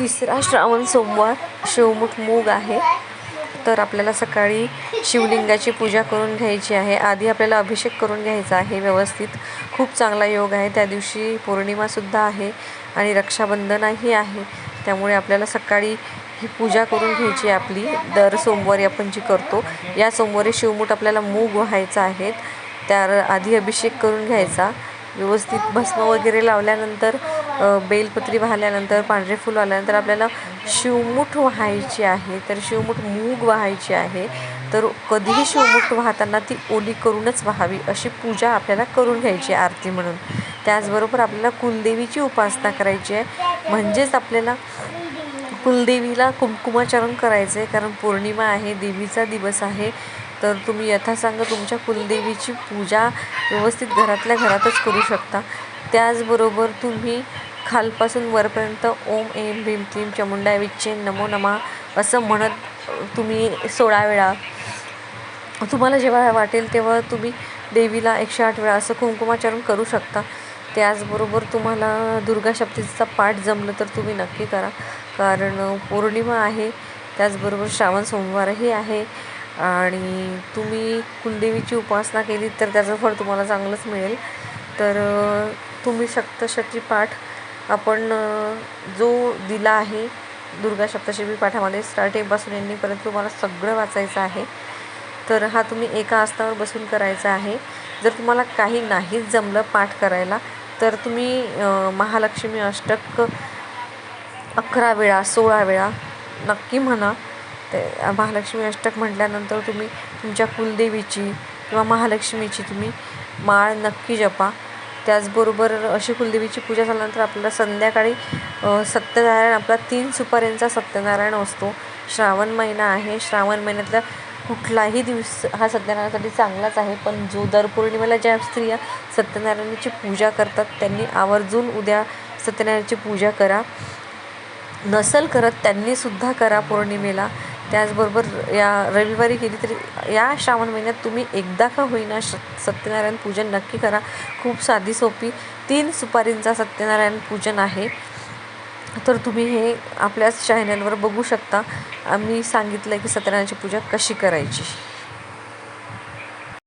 तिसरा श्रावण सोमवार शिवमुठ मूग आहे. तर आपल्याला सकाळी शिवलिंगाची पूजा करून घ्यायची आहे. आधी आपल्याला अभिषेक करून घ्यायचा आहे व्यवस्थित. खूप चांगला योग आहे. त्या दिवशी पौर्णिमासुद्धा आहे आणि रक्षाबंधनही आहे. त्यामुळे आपल्याला सकाळी ही पूजा करून घ्यायची आपली. दर सोमवारी आपण जी करतो या सोमवारी शिवमुठ आपल्याला मूग व्हायचा आहेत त्या आधी अभिषेक करून घ्यायचा. व्यवस्थित भस्म वगैरे लावल्यानंतर बेलपत्री वाहल्यानंतर पांढरे फूल आल्यानंतर आपल्याला शिवमुठ व्हायची आहे. तर शिवमुठ मूग व्हायची आहे. तर कधीही शिवमुठ वाहताना ती ओली करूनच व्हावी अशी पूजा आपल्याला करून घ्यायची आहे आरती म्हणून. त्याचबरोबर आपल्याला कुलदेवीची उपासना करायची आहे. म्हणजेच आपल्याला कुलदेवीला कुमकुमाचरण करायचं आहे कारण पौर्णिमा आहे देवीचा दिवस आहे. तर तुम्ही यथासांग तुमच्या कुलदेवीची पूजा व्यवस्थित घरातल्या घरातच करू शकता. त्याचबरोबर तुम्ही खालपासून वरपर्यंत ओम एम भीम क्लीम चमुंडा विच्चे नमो नमा असं म्हणत तुम्ही सोळा वेळा. तुम्हाला जेव्हा वाटेल तेव्हा तुम्ही देवीला एकशे आठ वेळा असं कुंकुमाचरण करू शकता. त्याचबरोबर तुम्हाला दुर्गा सप्तशतीचा पाठ जमलं तर तुम्ही नक्की करा. कारण पौर्णिमा आहे त्याचबरोबर श्रावण सोमवारही आहे आणि तुम्ही कुलदेवीची उपासना केली तर त्याचं फळ तुम्हाला चांगलंच मिळेल. तर तुम्ही सप्तशती पाठ आपण जो दिला आहे दुर्गा सप्तशती पाठामध्ये स्टार्टिंगपासून एंडिंगपर्यंत तुम्हाला सगळं वाचायचं आहे. तर हा तुम्ही एका आसनावर बसून करायचा आहे. जर तुम्हाला काही नाहीच जमलं पाठ करायला तर तुम्ही महालक्ष्मी अष्टक अकरा वेळा सोळा वेळा नक्की म्हणा. ते महालक्ष्मी अष्टक म्हटल्यानंतर तुम्ही तुमच्या कुलदेवीची किंवा महालक्ष्मीची तुम्ही माळ नक्की जपा. त्याचबरोबर अशी कुलदेवीची पूजा झाल्यानंतर आपल्याला संध्याकाळी सत्यनारायण आपला तीन सुपाऱ्यांचा सत्यनारायण असतो. श्रावण महिना आहे. श्रावण महिन्यातला कुठलाही दिवस हा सत्यनारायणासाठी चांगलाच आहे. पण जो दर पौर्णिमेला ज्या स्त्रिया सत्यनारायणाची पूजा करतात त्यांनी आवर्जून उद्या सत्यनारायणाची पूजा करा. नसल करत त्यांनीसुद्धा करा पौर्णिमेला. त्याचबरोबर या रविवारी केली तरी या श्रावण महिन्यात तुम्ही एकदा का होईना श सत्यनारायण पूजन नक्की करा. खूप साधी सोपी तीन सुपारींचा सत्यनारायण पूजन आहे. तर तुम्ही हे आपल्याच चॅनलवर बघू शकता. आम्ही सांगितलं की सत्यनारायणाची पूजा कशी करायची.